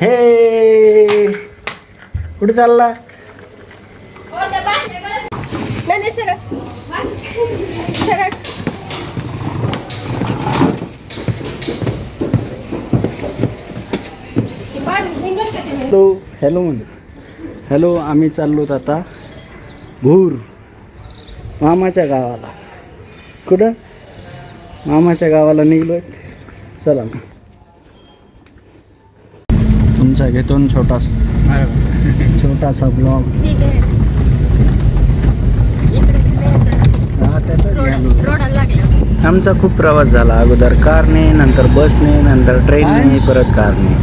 हे! कुठे चालला? नाही हॅलो हॅलो म्हणजे. हॅलो आम्ही चाललोत आता भूर मामाच्या गावाला. कुठं? मामाच्या गावाला निघलोय. चला तुमचा घेतो ना छोटासा छोटासा ब्लॉग आमचा खूप प्रवास झाला. अगोदर कारने नंतर बसने नंतर ट्रेनने परत कारने.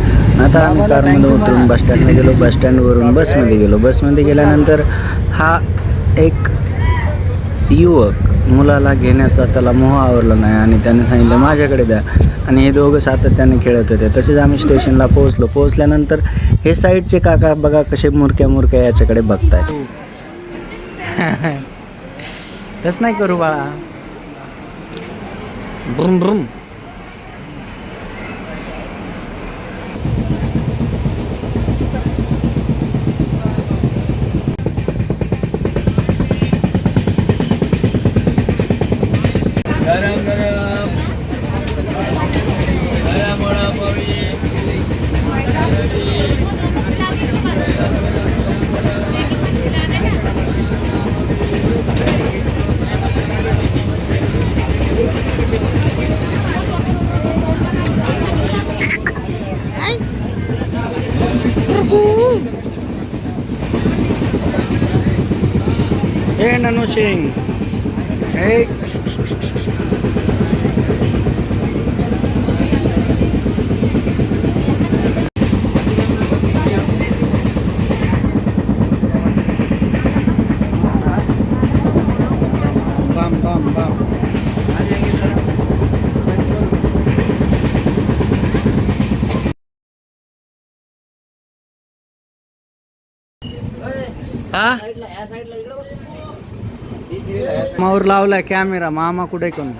आता आम्ही कारमध्ये उतरून बस स्टँडला गेलो बस स्टँडवरून बसमध्ये गेलो. बसमध्ये गेल्यानंतर हा युवक मुलाला घेण्याचा त्याला मोह आवरला नाही आणि त्याने सांगितलं माझ्याकडे द्या. आणि हे दोघं सातत्याने खेळत होते. तसेच आम्ही स्टेशनला पोहोचलो. पोहोचल्यानंतर हे साईडचे काका बघा कसे मुरक्या मुरक्या याच्याकडे बघतायत. तस नाही करू बाळा. ब्रुम ब्रुम हे ननु सिंग हे बम हा? मावर लावलाय कॅमेरा मामा कुठे कोण?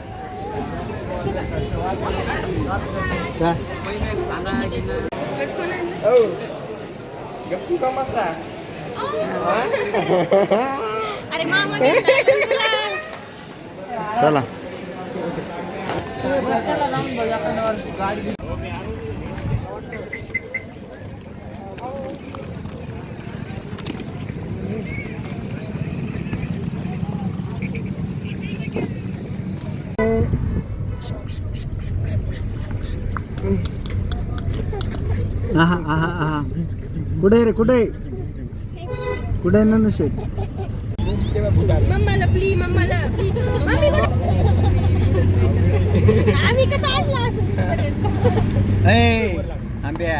चला. आहा आहा आहा कुठे रे कुठे कुठे ननु शेठ मम्माला प्ली मम्माला प्ली मम्मी आम्ही कसं आणलं असं ए आंब्या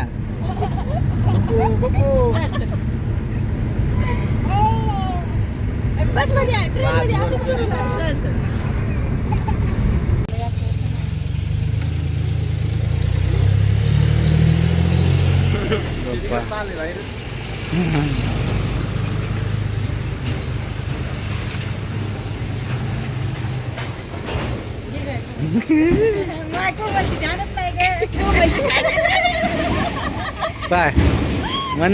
बसमध्ये ट्रेन मध्ये असंच करू ना चल चल काय म्हणलं